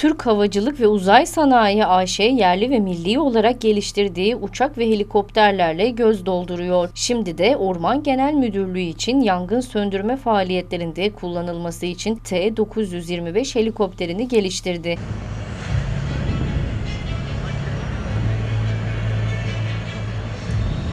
Türk Havacılık ve Uzay Sanayi AŞ yerli ve milli olarak geliştirdiği uçak ve helikopterlerle göz dolduruyor. Şimdi de Orman Genel Müdürlüğü için yangın söndürme faaliyetlerinde kullanılması için T-925 helikopterini geliştirdi.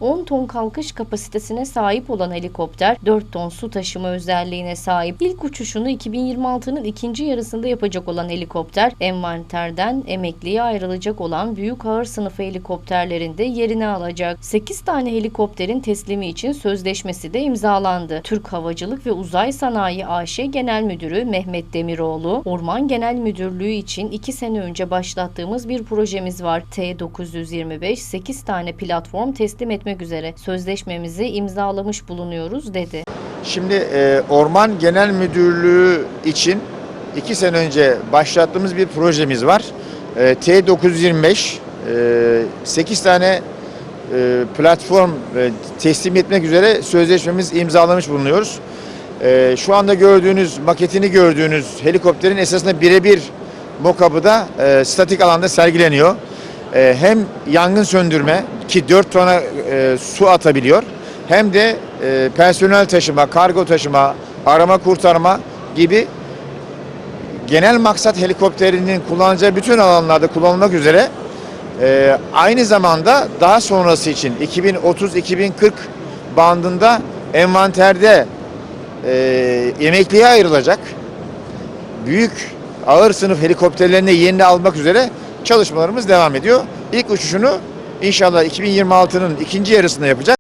...10 ton kalkış kapasitesine sahip olan helikopter 4 ton su taşıma özelliğine sahip. İlk uçuşunu 2026'nın ikinci yarısında yapacak olan helikopter envanterden emekliye ayrılacak olan büyük ağır sınıfı helikopterlerinde yerini alacak. 8 tane helikopterin teslimi için sözleşmesi de imzalandı. Türk Havacılık ve Uzay Sanayi AŞ Genel Müdürü Mehmet Demiroğlu, Orman Genel Müdürlüğü için 2 sene önce başlattığımız bir projemiz var. T925 8 tane platform teslim etmek üzere sözleşmemizi imzalamış bulunuyoruz dedi. Şimdi e, Orman Genel Müdürlüğü için iki sene önce başlattığımız bir projemiz var. E, T925 e, 8 tane e, platform e, teslim etmek üzere sözleşmemiz imzalamış bulunuyoruz. E, şu anda gördüğünüz, maketini gördüğünüz helikopterin esasında birebir mockup'ı da e, statik alanda sergileniyor. E, hem yangın söndürme ki 4 tona e, su atabiliyor hem de e, personel taşıma, kargo taşıma, arama kurtarma gibi genel maksat helikopterinin kullanacağı bütün alanlarda kullanılmak üzere e, aynı zamanda daha sonrası için 2030-2040 bandında envanterde e, emekliye ayrılacak büyük ağır sınıf helikopterlerine yerini almak üzere çalışmalarımız devam ediyor. İlk uçuşunu inşallah 2026'nın ikinci yarısında yapacak.